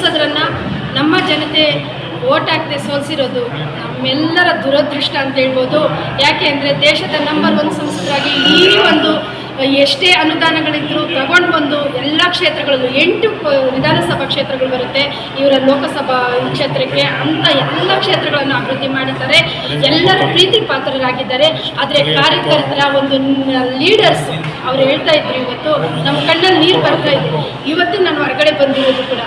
ಸಂಸದರನ್ನ ನಮ್ಮ ಜನತೆ ಓಟ್ ಹಾಕದೆ ಸೋಲಿಸಿರೋದು ನಮ್ಮೆಲ್ಲರ ದುರದೃಷ್ಟ ಅಂತ ಹೇಳ್ಬೋದು. ಯಾಕೆ ಅಂದರೆ ದೇಶದ ನಂಬರ್ ಒನ್ ಸಂಸದರಾಗಿ ಈ ಒಂದು ಎಷ್ಟೇ ಅನುದಾನಗಳಿದ್ರು ತಗೊಂಡು ಬಂದು ಎಲ್ಲ ಕ್ಷೇತ್ರಗಳಲ್ಲೂ ಎಂಟು ವಿಧಾನಸಭಾ ಕ್ಷೇತ್ರಗಳು ಬರುತ್ತೆ. ಇವರ ಲೋಕಸಭಾ ಕ್ಷೇತ್ರಕ್ಕೆ ಅಂತ ಎಲ್ಲ ಕ್ಷೇತ್ರಗಳನ್ನು ಅಭಿವೃದ್ಧಿ ಮಾಡಿದ್ದಾರೆ. ಎಲ್ಲರ ಪ್ರೀತಿ ಪಾತ್ರರಾಗಿದ್ದಾರೆ ಆದರೆ ಕಾರ್ಯಕರ್ತರ ಒಂದು ಲೀಡರ್ಸ್ ಅವ್ರು ಹೇಳ್ತಾ ಇದ್ರು ಇವತ್ತು, ನಮ್ಮ ಕಣ್ಣಲ್ಲಿ ನೀರು ಬರ್ತಾ ಇದೆ. ಇವತ್ತು ನಾನು ಹೊರಗಡೆ ಬಂದಿರೋದು ಕೂಡ.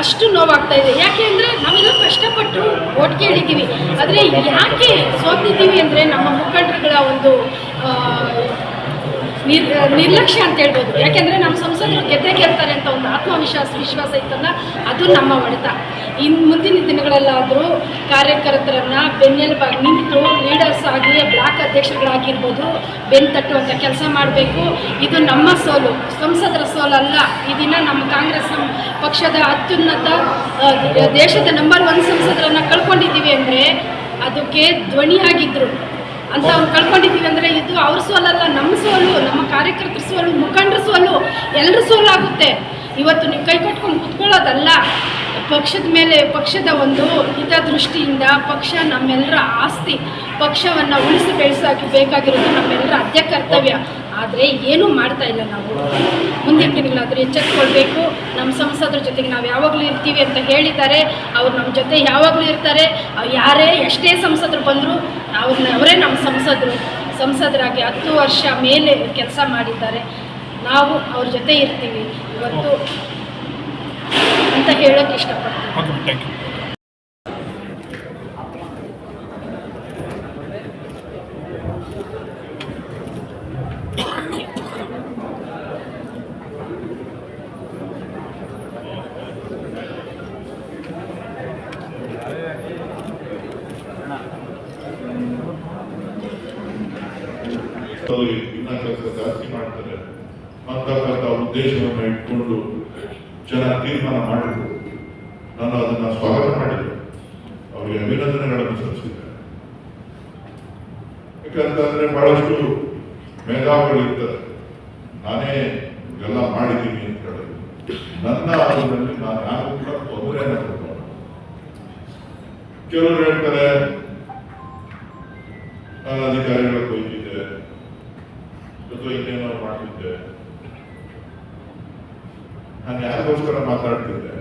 ಅಷ್ಟು ನೋವಾಗ್ತಾ ಇದೆ. ಯಾಕೆ ಅಂದರೆ ನಾವೆಲ್ಲ ಕಷ್ಟಪಟ್ಟು ಓಟ್ ಕೇಳಿದ್ದೀವಿ. ಆದರೆ ಯಾಕೆ ಸೋತಿದ್ದೀವಿ ಅಂದರೆ ನಮ್ಮ ಮುಖಂಡರುಗಳ ಒಂದು ನಿರ್, ನಿರ್ಲಕ್ಷ್ಯ ಅಂತ ಹೇಳ್ಬೋದು. ಯಾಕೆಂದರೆ ನಮ್ಮ ಸಂಸದರು ಗೆದ್ದೇ ಗೆಲ್ತಾರೆ ಅಂತ ಒಂದು ಆತ್ಮವಿಶ್ವಾಸ, ವಿಶ್ವಾಸ ಇತ್ತಲ್ಲ, ಅದು ನಮ್ಮ ಹೊಡೆತ. ಇನ್ನು ಮುಂದಿನ ದಿನಗಳಲ್ಲಾದರೂ ಕಾರ್ಯಕರ್ತರನ್ನು ಬೆನ್ನೆಲುಬಾಗಿ ನಿಂತು ಲೀಡರ್ಸ್ ಆಗಿ ಬ್ಲಾಕ್ ಅಧ್ಯಕ್ಷರುಗಳಾಗಿರ್ಬೋದು ಬೆನ್ನು ತಟ್ಟುವಂಥ ಕೆಲಸ ಮಾಡಬೇಕು. ಇದು ನಮ್ಮ ಸೋಲು. ಸಂಸದರ ಸೋಲಲ್ಲ. ಈ ದಿನ ನಮ್ಮ ಕಾಂಗ್ರೆಸ್ ಪಕ್ಷದ ಅತ್ಯುನ್ನತ ದೇಶದ ನಂಬರ್ ಒನ್ ಸಂಸದರನ್ನು ಕಳ್ಕೊಂಡಿದ್ದೀವಿ ಅಂದರೆ, ಅದಕ್ಕೆ ಧ್ವನಿಯಾಗಿದ್ದರು ಅಂತ ಅವ್ರು ಕಳ್ಕೊಂಡಿದ್ದೀವಿ ಅಂದರೆ ಇದು ಅವ್ರ ಸೋಲಲ್ಲ ನಮ್ಮ ಸೋಲು, ನಮ್ಮ ಕಾರ್ಯಕರ್ತರ ಸೋಲು, ಮುಖಂಡರ ಸೋಲು ಎಲ್ಲರ ಸೋಲಾಗುತ್ತೆ ಇವತ್ತು ನೀವು ಕೈ ಕಟ್ಕೊಂಡು ಕುತ್ಕೊಳ್ಳೋದಲ್ಲ, ಪಕ್ಷದ ಮೇಲೆ, ಪಕ್ಷದ ಒಂದು ಹಿತದೃಷ್ಟಿಯಿಂದ ಪಕ್ಷ ನಮ್ಮೆಲ್ಲರ ಆಸ್ತಿ, ಪಕ್ಷವನ್ನು ಉಳಿಸಿ ಬೆಳೆಸೋಕೆ ಬೇಕಾಗಿರೋದು ನಮ್ಮೆಲ್ಲರ ಅದ್ಯ ಕರ್ತವ್ಯ. ಆದರೆ ಏನೂ ಮಾಡ್ತಾ ಇಲ್ಲ ನಾವು. ಮುಂದಿನ ದಿನಗಳಾದರೂ ಎಚ್ಚೆತ್ಕೊಳ್ಬೇಕು. ನಮ್ಮ ಸಂಸದರ ಜೊತೆಗೆ ನಾವು ಯಾವಾಗಲೂ ಇರ್ತೀವಿ ಅಂತ ಹೇಳಿದ್ದಾರೆ. ಅವ್ರು ನಮ್ಮ ಜೊತೆ ಯಾವಾಗಲೂ ಇರ್ತಾರೆ. ಯಾರೇ ಎಷ್ಟೇ ಸಂಸದರು ಬಂದರೂ ಅವ್ರನ್ನ ಅವರೇ ನಮ್ಮ ಸಂಸದರು. ಸಂಸದರಾಗಿ ಹತ್ತು ವರ್ಷ ಮೇಲೆ ಕೆಲಸ ಮಾಡಿದ್ದಾರೆ. ನಾವು ಅವ್ರ ಜೊತೆ ಇರ್ತೀವಿ. ಇವತ್ತು ಅಂತ ಹೇಳೋಕೆ ಇಷ್ಟಪಡ್ತೀನಿ ಓಕೆ ಥ್ಯಾಂಕ್ ಯು ಅವರು ಇನ್ನ ಕೆಲಸ ಜಾಸ್ತಿ ಮಾಡ್ತಾರೆ ಅಂತಕ್ಕಂಥ ಉದ್ದೇಶವನ್ನು ಇಟ್ಕೊಂಡು ಜನ ತೀರ್ಮಾನ ಮಾಡಿದ್ರು. ನಾನು ಅದನ್ನ ಸ್ವಾಗತ ಮಾಡಿದೆ. ಅವರಿಗೆ ಅಭಿನಂದನೆಗಳನ್ನು ಸಲ್ಲಿಸಿದ್ದೆ ಯಾಕಂತಂದ್ರೆ ಬಹಳಷ್ಟು ಮೇಧಾವಿಗಳಿರ್ತಾರೆ ನಾನೇ ಎಲ್ಲ ಮಾಡಿದ್ದೀನಿ ಅಂತ ಹೇಳಿದ್ರು ನನ್ನ ಆಧಾರದಲ್ಲಿ ನಾನು ಯಾರು ಕೂಡ ತೊಂದರೆಯನ್ನು ಕೊಡ್ತಾರೆ ಕೆಲವರು ಹೇಳ್ತಾರೆ, ನಾನು ಅಧಿಕಾರಿಗಳ ಕೊಯ್ದಿದ್ದೆ ಅಥವಾ ಇನ್ನೇನೋ ಮಾಡ್ತಿದ್ದೆ. ನಾನು ಯಾರಿಗೋಸ್ಕರ ಮಾತಾಡ್ತಿದ್ದೆ?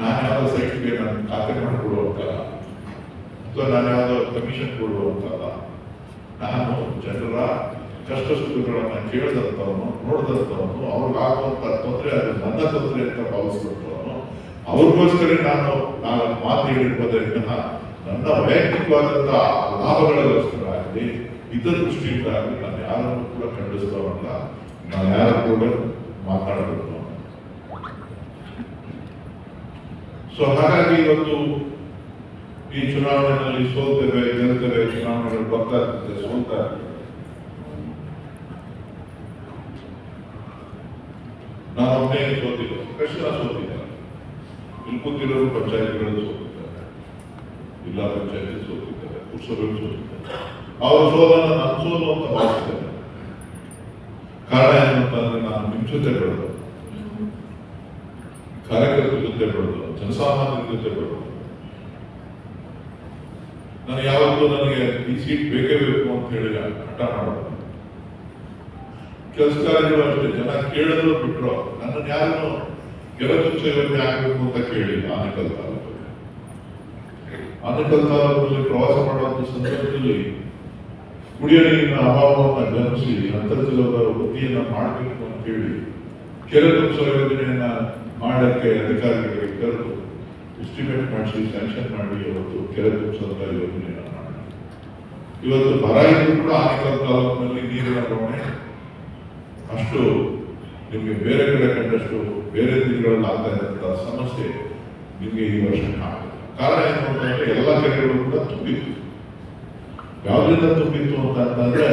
ನಾನು ಯಾವುದೋ ಸೈಟ್ಗೆ ನಾನು ಖಾತೆ ಮಾಡಿಕೊಡುವಂತಲ್ಲ. ಅಥವಾ ನಾನು ಯಾವುದೋ ಕಮಿಷನ್ ಕೊಡುವಂತಲ್ಲ. ನಾನು ಜನರ ಕಷ್ಟ ಸುಖಗಳನ್ನು ಕೇಳಿದಂಥವನು, ನೋಡಿದಂಥವನು ಅವ್ರಿಗಾಗುವಂಥ ತೊಂದರೆ ಅದು ನನ್ನ ತೊಂದರೆ ಅಂತ ಭಾವಿಸಿದಂಥವನು ಅವ್ರಿಗೋಸ್ಕರ ನಾನು ನಾನು ಮಾತು ಹೇಳಿರ್ಬೋದರಿಂದ ನನ್ನ ವೈಯಕ್ತಿಕವಾದಂಥ ಲಾಭಗಳಿಗೋಸ್ಕರ ಆಗಲಿ ಇದರ ದೃಷ್ಟಿಯಿಂದ ಆಗಲಿ ನಾನು ಯಾರನ್ನು ಕೂಡ ಖಂಡಿಸ್ತವಲ್ಲ ನಾನು ಯಾರ ಕೂಡ ಮಾತಾಡಬೇಕು ಸೊ ಹಾಗಾಗಿ ಇವತ್ತು ಈ ಚುನಾವಣೆಯಲ್ಲಿ ಸೋಲ್ತೇವೆ ಗೆಲ್ತೇವೆ, ಚುನಾವಣೆಗಳು ಬರ್ತಾ ಇರ್ತದೆ ಸೋಲ್ತಾ ನಾನು ಒಬ್ಬನೇ ಸೋತಿಲ್ಲ ಕೃಷ್ಣ ಸೋತಿಲ್ಲ ಇಲ್ಲಿ ಕೂತಿರೋರು ಪಂಚಾಯತ್ಗಳು ಸೋತಿದ್ದಾರೆ. ಜಿಲ್ಲಾ ಪಂಚಾಯತಿ ಸೋತಿದ್ದಾರೆ ಪುರುಷರು ಸೋತಿದ್ದಾರೆ. ಅವರು ಸೋಲನ್ನು ನಾನು ಸೋಲು ಅಂತ ಭಾವಿಸಿದ್ದೇನೆ ಕಾರಣ ಏನಂತಂದ್ರೆ ನಾನು ನಿಮ್ಮ ಬೆಳೆದು ಕಾರ್ಯಕರ್ತರ ಜೊತೆ ಬೆಳೆದು ಜೊತೆ ಬೆಳೆದು ನಾನು ಯಾವತ್ತೂ ನನಗೆ ಈ ಸೀಟ್ ಬೇಕೇ ಬೇಕು ಅಂತ ಹೇಳಿ ಹಠ ಮಾಡೋದು. ಕೆಲಸ ಕಾರ್ಯಗಳು ಅಷ್ಟೇ, ಜನ ಕೇಳಿದ್ರು ಬಿಟ್ರು. ನನ್ನನ್ನು ಯಾರನ್ನು ಗೆಲುವು ಯೋಜನೆ ಆಗಬೇಕು ಅಂತ ಕೇಳಿಲ್ಲ ಆನೆಕಲ್ ತಾಲೂಕಲ್ಲಿ. ಆನೇಕಲ್ ತಾಲೂಕಲ್ಲಿ ಪ್ರವಾಸ ಮಾಡುವಂಥ ಸಂದರ್ಭದಲ್ಲಿ ಕುಡಿಯ ನೀರಿನ ಅಭಾವವನ್ನು ಗಮನಿಸಿ ಅಂತರ್ಜಲದ ವೃತ್ತಿಯನ್ನು ಮಾಡಬೇಕು ಅಂತ ಹೇಳಿ ಕೆರೆ ಯೋಜನೆಯನ್ನ ಮಾಡಕ್ಕೆ ಅಧಿಕಾರಿಗಳಿಗೆ ಕರೆದು ಎಸ್ಟಿಮೇಟ್ ಮಾಡಿಸಿ ಸ್ಯಾಂಕ್ಷನ್ ಮಾಡಿ ಇವತ್ತು ಕೆರೆ ತುಂಬಿಸುವಂತ ಯೋಜನೆಯನ್ನು ಮಾಡಿ ಇವತ್ತು ಬರ ಇದ್ರು ಕೂಡ ಆನೇಕಲ್ ತಾಲೂಕಿನಲ್ಲಿ ನೀರಿನ ಪ್ರಮಾಣ ಅಷ್ಟು ನಿಮಗೆ ಬೇರೆ ಕಡೆ ಕಂಡಷ್ಟು ಬೇರೆ ದಿನಗಳಲ್ಲಿ ಆಗ್ತಾ ಇರುವಂತಹ ಸಮಸ್ಯೆ ನಿಮಗೆ ಈ ವರ್ಷ ಕಾಣುತ್ತೆ ಕಾರಣ ಏನು ಅಂತಂದ್ರೆ ಎಲ್ಲ ಕೆರೆಗಳು ಕೂಡ ತುಂಬಿತ್ತು. ಯಾವುದರಿಂದ ತುಂಬಿತ್ತು ಅಂತ ಅಂತಂದ್ರೆ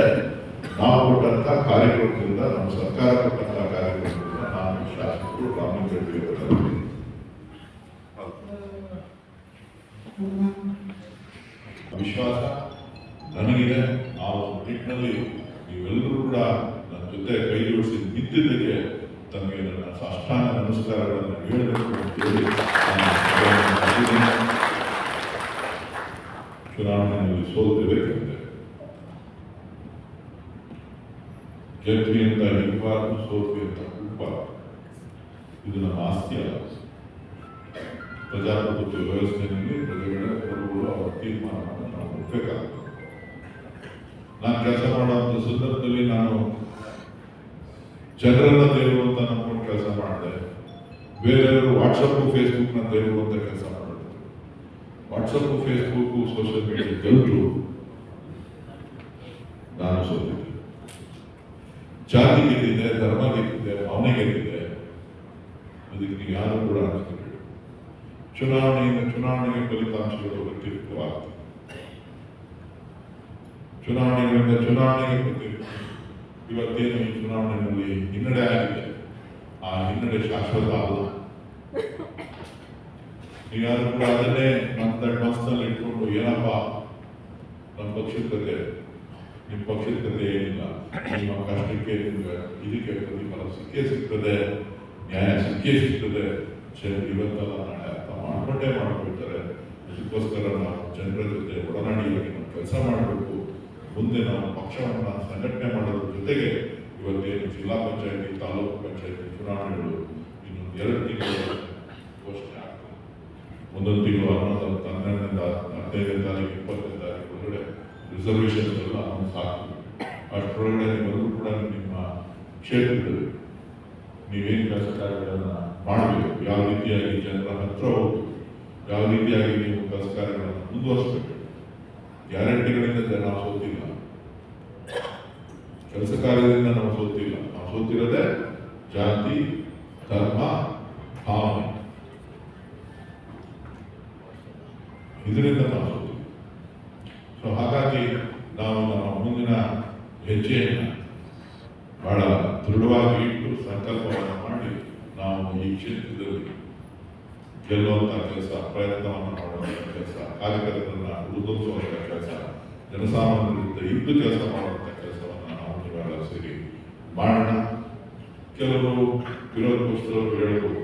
ನಾವು ಕೊಟ್ಟಂತ ಕಾರ್ಯಕ್ರಮದಿಂದ ನಮ್ಮ ಸರ್ಕಾರ ಕೊಟ್ಟಂತ ಕಾರ್ಯಕ್ರಮದಿಂದ ನಾನು ರೆಡ್ಡಿ ವಿಶ್ವಾಸ ನನಗಿದೆ. ಆ ಒಂದು ನಿಟ್ಟಿನಲ್ಲಿ ನೀವೆಲ್ಲರೂ ಕೂಡ ನನ್ನ ಜೊತೆ ಕೈ ಜೋಡಿಸಿ ನಿಂತಿದ್ದಕ್ಕೆ ತಮಗೆ ನನ್ನ ಸಾಷ್ಟಾಂಗ ನಮಸ್ಕಾರಗಳನ್ನು ಹೇಳಬೇಕು ಅಂತೇಳಿ ಹೇಳಿ. ಚುನಾವಣೆಯಲ್ಲಿ ಸೋಲ್ತಿರಬೇಕಂತೆ ಗೆದ್ವಿ ಅಂತ ಹಿಗ್ಬಾರ್ದು ಸೋತ್ವಿ ಅಂತ ಇದು ನಮ್ಮ ಆಸ್ತಿ ಅಲ್ಲ. ಪ್ರಜಾಪ್ರಭುತ್ವ ವ್ಯವಸ್ಥೆಯಲ್ಲಿ ಪ್ರಜೆಗಳ ಪ್ರಭುಗಳು ಅವರ ತೀರ್ಮಾನವನ್ನು ನಾವು ಒಪ್ಪಬೇಕಾಗ್ತದೆ ನಾನು ಕೆಲಸ ಮಾಡುವಂಥ ಸಂದರ್ಭದಲ್ಲಿ ನಾನು ಜನರನ್ನ ದೇವರು ಅಂತ ಕೆಲಸ ಮಾಡಿದೆ. ಬೇರೆಯವರು ವಾಟ್ಸಪ್ಪು ಫೇಸ್ಬುಕ್ನ ದೇವರು ಅಂತ ಕೆಲಸ ಮಾಡಿದ್ರು ವಾಟ್ಸಪ್ ಫೇಸ್ಬುಕ್ ಸೋಷಿಯಲ್ ಮೀಡಿಯಾ ಜನರು ನಾನು ಸೋತಿದ್ದೆ. ಜಾತಿ ಗೆದ್ದಿದೆ ಧರ್ಮ ಗೆದ್ದಿದೆ ಭಾವನೆ ಗೆದ್ದಿದೆ ಅದಕ್ಕೆ ನೀವು ಯಾರು ಕೂಡ ಅನಿಸ್ತೀರಿ ಚುನಾವಣೆಯಿಂದ ಚುನಾವಣೆಗೆ ಫಲಿತಾಂಶಗಳು ವ್ಯತಿರಿಕ್ತವಾಗ್ತವೆ ಚುನಾವಣೆಗಳಿಂದ ಚುನಾವಣೆಗೆ ವ್ಯತಿರಿಕ್ತ ಇವತ್ತೇನು ಈ ಚುನಾವಣೆಯಲ್ಲಿ ಹಿನ್ನಡೆ ಆಗಿದೆ? ಆ ಹಿನ್ನಡೆ ಶಾಶ್ವತ ಅಲ್ಲ. ನೀವ್ಯಾರು ಕೂಡ ಅದನ್ನೇ ಮತ್ತೆ ಮನಸ್ಸಿನಲ್ಲಿ ಇಟ್ಕೊಂಡು ಏನಪ್ಪ? ನಮ್ಮ ಪಕ್ಷದ ನಿಮ್ಮ ಪಕ್ಷದ ಏನಿಲ್ಲ. ನಿಮ್ಮ ಕಷ್ಟಕ್ಕೆ, ನಿಮ್ಗೆ ಇದಕ್ಕೆ ಪ್ರತಿಫಲ ಸಿಕ್ಕೇ ಸಿಗ್ತದೆ. ನ್ಯಾಯ ಸಿಕ್ಕೇ ಸಿಗ್ತದೆ. ಜನರು ಇವತ್ತಲ್ಲ, ನಾಳೆ ಅರ್ಥ ಮಾಡ್ಕೊಂಡೇ ಮಾಡ್ಕೊಳ್ತಾರೆ. ಅದಕ್ಕೋಸ್ಕರ ನಾವು ಜನರ ಜೊತೆ ಒಡನಾಡಿಯಾಗಿ ನಾವು ಕೆಲಸ ಮಾಡಬೇಕು. ಮುಂದೆ ನಾವು ಪಕ್ಷವನ್ನು ಸಂಘಟನೆ ಮಾಡೋದ್ರ ಜೊತೆಗೆ ಇವತ್ತೇನು ಜಿಲ್ಲಾ ಪಂಚಾಯತಿ, ತಾಲೂಕು ಪಂಚಾಯತಿ ಚುನಾವಣೆಗಳು ಇನ್ನೊಂದು ಎರಡು ತಿಂಗಳು ಘೋಷಣೆ ಆಗ್ತದೆ. ಒಂದೊಂದು ತಿಂಗಳು ಹನ್ನೊಂದು ಹನ್ನೆರಡರಿಂದ ಹದಿನೈದನೇ ತಾರೀಕು, ಇಪ್ಪತ್ತನೇ ತಾರೀಕು ಒಳಗಡೆ ರಿಸರ್ವೇಷನ್ ಎಲ್ಲ ಅನೌನ್ಸ್ ಆಗ್ತದೆ. ಅಷ್ಟರೊಳಗಡೆ ನೀವೆಲ್ಲರೂ ಕೂಡ ನಿಮ್ಮ ಕ್ಷೇತ್ರದಲ್ಲಿ ನೀವೇನು ಕೆಲಸ ಕಾರ್ಯಗಳನ್ನು ಮಾಡಬೇಕು? ಯಾವ ರೀತಿಯಾಗಿ ಜನರ ಹತ್ರ ಹೋಗಬೇಕು? ಯಾವ ರೀತಿಯಾಗಿ ನೀವು ಕೆಲಸ ಕಾರ್ಯಗಳನ್ನು ಮುಂದುವರಿಸಬೇಕು? ಗ್ಯಾರಂಟಿಗಳಿಂದ ನಾವು ಸೋತಿಲ್ಲ. ಕೆಲಸ ಕಾರ್ಯದಿಂದ ನಾವು ಸೋತಿಲ್ಲ. ನಾವು ಸೋತಿರೋದೇ ಜಾತಿ, ಧರ್ಮ, ಭಾವನೆ. ಇದರಿಂದ ನಾವು ಸೋತಿಲ್ಲ. ಸೊ ಹಾಗಾಗಿ ನಾವು ನಮ್ಮ ಮುಂದಿನ ಹೆಜ್ಜೆಯನ್ನು ಬಹಳ ದೃಢವಾಗಿ ಇಟ್ಟು ಸಂಕಲ್ಪವನ್ನು ಮಾಡಿ ನಾವು ಈ ಕ್ಷೇತ್ರದಲ್ಲಿ ಗೆಲ್ಲುವಂಥ ಕೆಲಸ ಪ್ರಯತ್ನವನ್ನು ಮಾಡುವಂಥ ಕೆಲಸ ಕಾರ್ಯಕರ್ತರನ್ನ ಉಳಿದುವಂಥ ಕೆಲಸ ಜನಸಾಮಾನ್ಯರಿಂದ ಇದ್ದು ಕೆಲಸ ಮಾಡುವಂಥ ಕೆಲಸವನ್ನು ನಾವು ನೀವೆಲ್ಲ ಸೇರಿ ಮಾಡೋಣ. ಕೆಲವರು ವಿರೋಧ ಪಕ್ಷದವರು ಹೇಳ್ಬೋದು.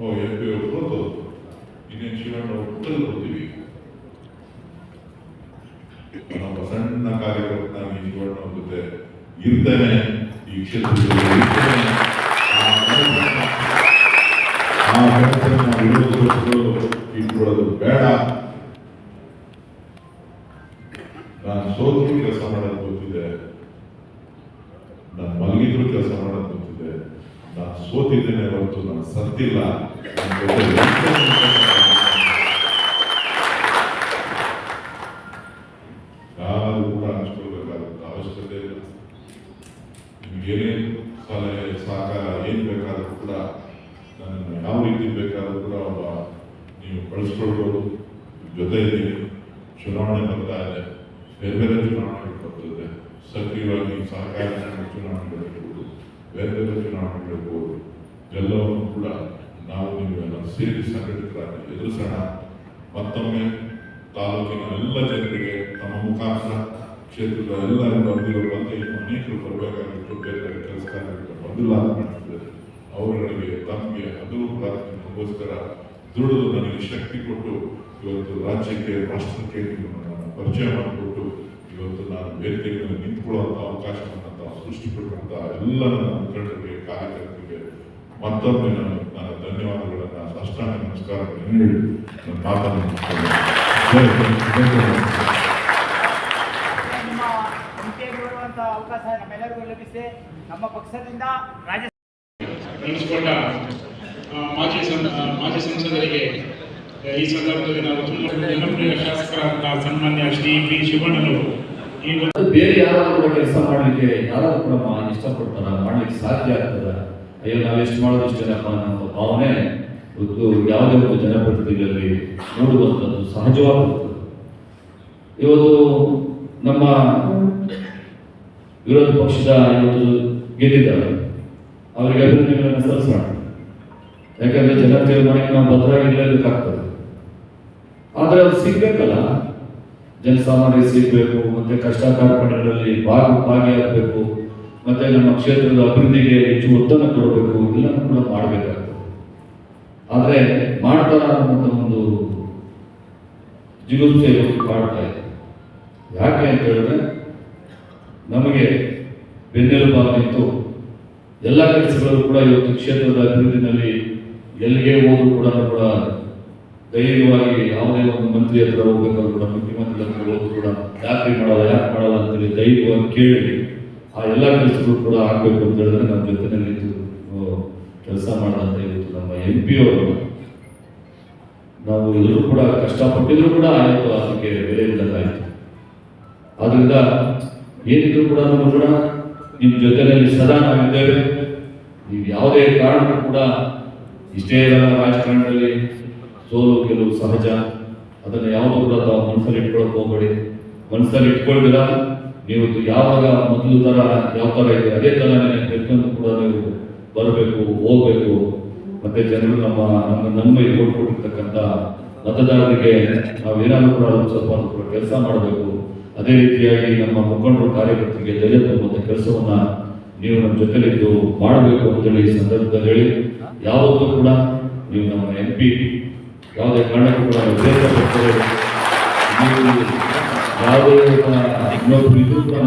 ಓ ಎಂ ಪಿ ಅವರು ಇನ್ನೇನು ಶಿವಣ್ಣ ಹೋಗ್ತೀವಿ. ನಮ್ಮ ಸಣ್ಣ ಕಾರ್ಯಕರ್ತನಾಗಿ ಶಿವಣ್ಣ ಅವ್ರ ಜೊತೆ ಇರ್ತೇನೆ, ಈ ಕ್ಷೇತ್ರದಲ್ಲಿ ಇರ್ತೇನೆ. ಆ ಕನಸನ್ನ- ಆ ಕನಸನ್ನ ವಿರೋಧ ಇಟ್ಕೊಳ್ಳೋದು ಬೇಡ. ನಾನು ಸೋತಿ ಕೆಲಸ ಮಾಡೋದು ಗೊತ್ತಿದೆ ನಾನು ಮಲಗಿದ್ರು ಕೆಲಸ ಮಾಡೋದು ಗೊತ್ತಿದೆ ನಾನು ಸೋತಿದ್ದೇನೆ ಹೊರತು ನಾನು ಸತ್ತಿಲ್ಲ ನನ್ನ ಜೊತೆ ಇರ್ತೇನೆ ಅಂತ ಯಾರು ಕೂಡ ಹಂಚ್ಕೊಳ್ಬೇಕಾದಂತ ಅವಶ್ಯಕತೆ ಇಲ್ಲ ನಿಮ್ಗೆ ಏನೇನು ಸಲಹೆ ಸಹಕಾರ ಏನು ಬೇಕಾದರೂ ಕೂಡ ನನ್ನನ್ನು ಯಾವ ರೀತಿ ಬೇಕಾದರೂ ಕೂಡ ಒಬ್ಬ ನೀವು ಕಳಿಸ್ಕೊಳ್ಬೋದು ಜೊತೆ ಇದ್ದೀವಿ ಚುನಾವಣೆ ಬರ್ತಾ ಇದೆ. ಬೇರೆ ಬೇರೆ ಚುನಾವಣೆಗಳು ಬರ್ತದೆ. ಸಕ್ರಿಯವಾಗಿ ಸಹಕಾರ ಚುನಾವಣೆಗಳಿರ್ಬೋದು ಬೇರೆ ಬೇರೆ ಚುನಾವಣೆಗಳಿರ್ಬೋದು ಎಲ್ಲವನ್ನು ಕೂಡ ನಾವು ನೀವೆಲ್ಲ ಸೇರಿ ಸಂಘಟಿತರಾಗಿ ಎದುರಿಸೋಣ. ಮತ್ತೊಮ್ಮೆ ತಾಲೂಕಿನ ಎಲ್ಲ ಜನರಿಗೆ ತಮ್ಮ ಮುಖಾಂತರ ಕ್ಷೇತ್ರದ ಎಲ್ಲ ಬಂದಿರೋ ಬಂದು ಇನ್ನು ಅನೇಕರು ಬರಬೇಕಾಗಿತ್ತು ಬೇರೆ ಬೇರೆ ಕೆಲಸ ಬಂದಿಲ್ಲ ಅಂತ ಕಾಣ್ತದೆ ಅವರುಗಳಿಗೆ ತಮಗೆ ಅದು ಪ್ರಾರ್ಥನೆಗೋಸ್ಕರ ನನಗೆ ಶಕ್ತಿ ಕೊಟ್ಟು ಇವತ್ತು ರಾಜ್ಯಕ್ಕೆ, ರಾಷ್ಟ್ರಕ್ಕೆ ಪರಿಚಯ ಮಾಡಿಕೊಟ್ಟು ಇವತ್ತು ನಾನು ವೇದಿಕೆಗಳಲ್ಲಿ ನಿಂತ್ಕೊಳ್ಳುವಂಥ ಅವಕಾಶವನ್ನು ತಾವು ಸೃಷ್ಟಿಪಟ್ಟಂಥ ಎಲ್ಲ ನನ್ನ ಮುಖಂಡರಿಗೆ, ಕಾರ್ಯಕರ್ತರಿಗೆ ಮತ್ತೊಮ್ಮೆ ನಾನು ಧನ್ಯವಾದಗಳನ್ನು ಸಾಷ್ಟಾಂಗ ನಮಸ್ಕಾರಗಳನ್ನು ಹೇಳಿ ನನ್ನ ಮಾತನ್ನು ಅವಕಾಶ ನಮ್ಮೆಲ್ಲರಿಗೂ ಲಭಿಸಿದೆ ನಮ್ಮ ಪಕ್ಷದಿಂದ ರಾಜ್ಯ ಮಾಜಿ ಮಾಜಿ ಸಂಸದರಿಗೆ ಈ ಸಂದರ್ಭದಲ್ಲಿ ನಾವು ತುಂಬ ಜನಪ್ರಿಯ ಶಾಸಕರಾದ ಸನ್ಮಾನ್ಯ ಶ್ರೀ ಪಿ ಶಿವಣ್ಣನವರು ಈ ಒಂದು ಅದು ಬೇರೆ ಯಾರಾದ್ರೂ ಕೂಡ ಕೆಲಸ ಮಾಡ್ಲಿಕ್ಕೆ ಯಾರಾದರೂ ಕೂಡ ಇಷ್ಟಪಡ್ತಾರ? ಮಾಡ್ಲಿಕ್ಕೆ ಸಾಧ್ಯ ಆಗ್ತದ? ಅಯ್ಯೋ ನಾವು ಎಷ್ಟು ಮಾಡೋದು ಇಷ್ಟೇನಪ್ಪ ಅನ್ನೋ ಭಾವನೆ ಒಂದು ಯಾವುದೇ ಒಂದು ಜನಪ್ರತಿನಿಧಿಗಳಲ್ಲಿ ನೋಡುವಂಥದ್ದು ಸಹಜವಾಗುತ್ತದೆ ಇವತ್ತು ನಮ್ಮ ವಿರೋಧ ಪಕ್ಷದ ಇವತ್ತು ಗೆದ್ದಿದ್ದಾರೆ. ಅವರಿಗೆ ಅಭಿನಂದನೆಗಳನ್ನು ಸಲ್ಲಿಸೋಣ. ಯಾಕಂದ್ರೆ ಜನ ತೀರ್ಮಾನಕ್ಕೆ ನಾವು ಭದ್ರಾಗಿರ್ಲೇಬೇಕಾಗ್ತದೆ ಆದರೆ ಅದು ಸಿಗ್ಬೇಕಲ್ಲ? ಜನಸಾಮಾನ್ಯ ಸಿಗಬೇಕು, ಮತ್ತೆ ಕಷ್ಟ ಕಾರ್ಪಣ್ಯಗಳಲ್ಲಿ ಭಾಗ, ಭಾಗಿಯಾಗಬೇಕು, ಮತ್ತೆ ನಮ್ಮ ಕ್ಷೇತ್ರದ ಅಭಿವೃದ್ಧಿಗೆ ಹೆಚ್ಚು ಒತ್ತನ್ನು ಕೊಡಬೇಕು ಇಲ್ಲ ಕೂಡ ಮಾಡಬೇಕಾಗ್ತದೆ. ಆದರೆ ಮಾಡ್ತಾರ ಅನ್ನುವಂಥ ಒಂದು ಜಿಗುಪ್ಸೆ ಮಾಡ್ತಾ ಇದೆ. ಯಾಕೆ ಅಂತ ಹೇಳಿದ್ರೆ ನಮಗೆ ಬೆನ್ನೆಲುಬಾಗಿತ್ತು. ಎಲ್ಲ ಕೆಲಸಗಳು ಕೂಡ ಇವತ್ತು ಕ್ಷೇತ್ರದ ಅಭಿವೃದ್ಧಿನಲ್ಲಿ ಎಲ್ಲಿಗೆ ಹೋದ್ರು ಕೂಡ ಕೂಡ ಧೈರ್ಯವಾಗಿ ಯಾವುದೇ ಒಂದು ಮಂತ್ರಿ ಹತ್ರ ಹೋಗ್ಬೇಕಾದ್ರು ಕೂಡ, ಮುಖ್ಯಮಂತ್ರಿ ಹತ್ರ ಹೋದ್ರು ಕೂಡ ಯಾಕೆ ಮಾಡಲ್ಲ ಯಾಕೆ ಮಾಡಲ್ಲ ಅಂತೇಳಿ ಧೈರ್ಯವಾಗಿ ಕೇಳಿ ಆ ಎಲ್ಲ ಕೆಲಸಗಳು ಕೂಡ ಆಗಬೇಕು ಅಂತ ಹೇಳಿದ್ರೆ ನಮ್ಮ ಜೊತೆನಲ್ಲಿ ಕೆಲಸ ಮಾಡಿದಂತ ಇವತ್ತು ನಮ್ಮ ಎಂ ಪಿ ಅವರು. ನಾವು ಎಲ್ಲರೂ ಕೂಡ ಕಷ್ಟಪಟ್ಟಿದ್ರು ಕೂಡ ಆಯಿತು ಅದಕ್ಕೆ ಬೆಲೆ ಇಲ್ಲದಾಯಿತು ಆದ್ರಿಂದ ಏನಿದ್ರು ಕೂಡ ನಾವು ಕೂಡ ನಿಮ್ಮ ಜೊತೆಯಲ್ಲಿ ಸದಾ ನಾವಿದ್ದೇವೆ. ನೀವು ಯಾವುದೇ ಕಾರಣಕ್ಕೂ ಕೂಡ ಇಷ್ಟೇ ಇರಲ್ಲ ರಾಜಕಾರಣದಲ್ಲಿ. ಸೋಲು, ಗೆಲುವು ಸಹಜ. ಅದನ್ನು ಯಾವುದು ಕೂಡ ತಾವು ಮನಸ್ಸಲ್ಲಿ ಇಟ್ಕೊಳಕ್ ಹೋಗಬೇಡಿ. ಮನಸ್ಸಲ್ಲಿ ಇಟ್ಕೊಳ್ದಿರ ನೀವು ಯಾವಾಗ ಮೊದಲು ಥರ ಯಾವ ಥರ ಇದೆ, ಅದೇ ಥರನೇ ಪ್ರತಿಯೊಂದು ಕೂಡ ನೀವು ಬರಬೇಕು, ಹೋಗ್ಬೇಕು. ಮತ್ತೆ ಜನರು ನಮ್ಮ ನಮ್ಮ ನಂಬಿ ಕೊಟ್ಕೊಟ್ಟಿರ್ತಕ್ಕಂಥ ಮತದಾರರಿಗೆ ನಾವು ಏನಾದರೂ ಕೂಡ ಸ್ವಲ್ಪ ಕೆಲಸ ಮಾಡಬೇಕು. ಅದೇ ರೀತಿಯಾಗಿ ನಮ್ಮ ಮುಖಂಡರು ಕಾರ್ಯಕರ್ತರಿಗೆ ಧೈರ್ಯ ತುಂಬುವಂಥ ಕೆಲಸವನ್ನ ನೀವು ನಮ್ಮ ಜೊತೆಲಿದ್ದು ಮಾಡಬೇಕು ಅಂತೇಳಿ ಈ ಸಂದರ್ಭದಲ್ಲಿ ಹೇಳಿ, ಯಾವತ್ತೂ ಕೂಡ ನೀವು ನಮ್ಮ ಎಂ ಪಿ ಯಾವುದೇ ಕಾರಣಕ್ಕೂ ಕೂಡ ನೀವು ಯಾವುದೇ ಇನ್ನೊಬ್ಬರು ಇದ್ರೂ ಕೂಡ